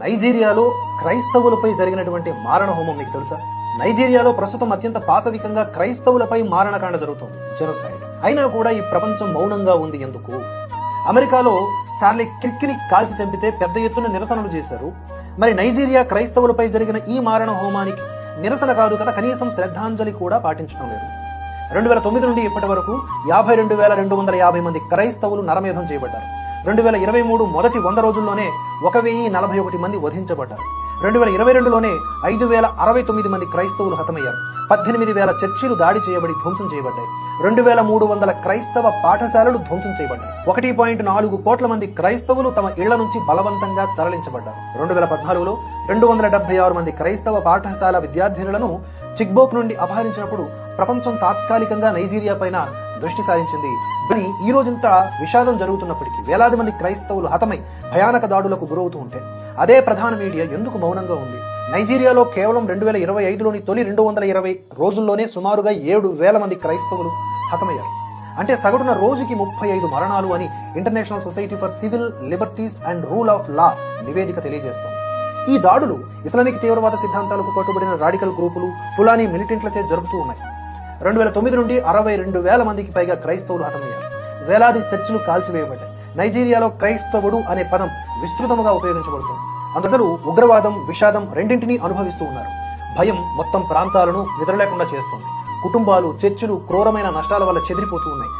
నైజీరియాలో క్రైస్తవులపై జరిగినటువంటి మారణ హోమం మీకు తెలుసా? నైజీరియాలో ప్రస్తుతం అత్యంత పాశవికంగా క్రైస్తవులపై మారణకాండ జరుగుతుంది జెనోసైడ్ అయినా కూడా ఈ ప్రపంచం మౌనంగా ఉంది ఎందుకు? అమెరికాలో చార్లీ క్రిక్కిని కాల్చి చంపితే పెద్ద ఎత్తున నిరసనలు చేశారు. మరి నైజీరియా క్రైస్తవులపై జరిగిన ఈ మారణ హోమానికి నిరసన కాదు కదా కనీసం శ్రద్ధాంజలి కూడా పాటించడం లేదు. రెండు వేల తొమ్మిది నుండి ఇప్పటి వరకు యాభై రెండు వేల రెండు వందల యాభై మంది క్రైస్తవులు నరమేధం చేయబడ్డారు. రెండు వేల ఇరవై మూడు మొదటి వంద రోజుల్లోనే ఒక వెయ్యి నలభై ఒకటి మంది వధించబడ్డారు. రెండు వేల ఇరవై రెండులోనే ఐదు వేల అరవై తొమ్మిది మంది క్రైస్తవులు హతమయ్యారు. పద్దెనిమిది వేల చర్చిలు దాడి చేయబడి ధ్వంసం చేయబడ్డాయి. రెండు వేల మూడు వందల క్రైస్తవ పాఠశాలలు ధ్వంసం చేయబడ్డాయి. ఒకటి పాయింట్ నాలుగు కోట్ల మంది క్రైస్తవులు తమ ఇళ్ళ నుంచి బలవంతంగా తరలించబడ్డారు. రెండు వేల పద్నాలుగులో రెండు వందల డెబ్బై ఆరు మంది క్రైస్తవ పాఠశాల విద్యార్థినులను చిక్బోక్ నుండి అపహరించినప్పుడు ప్రపంచం తాత్కాలికంగా నైజీరియా పైన దృష్టి సారించింది. కానీ ఈ రోజంతా విషాదం జరుగుతున్నప్పటికీ వేలాది మంది క్రైస్తవులు హతమై భయానక దాడులకు గురవుతూ ఉంటే అదే ప్రధాన మీడియా ఎందుకు మౌనంగా ఉంది? నైజీరియాలో కేవలం రెండు వేల ఇరవై ఐదులోని తొలి రెండు వందల ఇరవై రోజుల్లోనే సుమారుగా ఏడు వేల మంది క్రైస్తవులు హతమయ్యారు. అంటే సగటున రోజుకి ముప్పై ఐదు మరణాలు అని international society for civil liberties and rule of law నివేదిక తెలియజేస్తోంది. ఈ దాడులు ఇస్లామిక్ తీవ్రవాద సిద్ధాంతాలకు కట్టుబడిన రాడికల్ గ్రూపులు ఫులానీ మిలిటెంట్లచే జరుపుతూ ఉన్నాయి. రెండు వేల తొమ్మిది నుండి అరవై రెండు వేల మందికి పైగా క్రైస్తవులు హతమయ్యారు. వేలాది చర్చిలు కాల్చివేయబడ్డాయి. నైజీరియాలో క్రైస్తవుడు అనే పదం విస్తృతముగా ఉపయోగించబడుతుంది. అందరూ ఉగ్రవాదం విషాదం రెండింటినీ అనుభవిస్తూ ఉన్నారు. భయం మొత్తం ప్రాంతాలను నిద్రలేకుండా చేస్తుంది. కుటుంబాలు చర్చిలు క్రూరమైన నష్టాల వల్ల చెదిరిపోతూ ఉన్నాయి.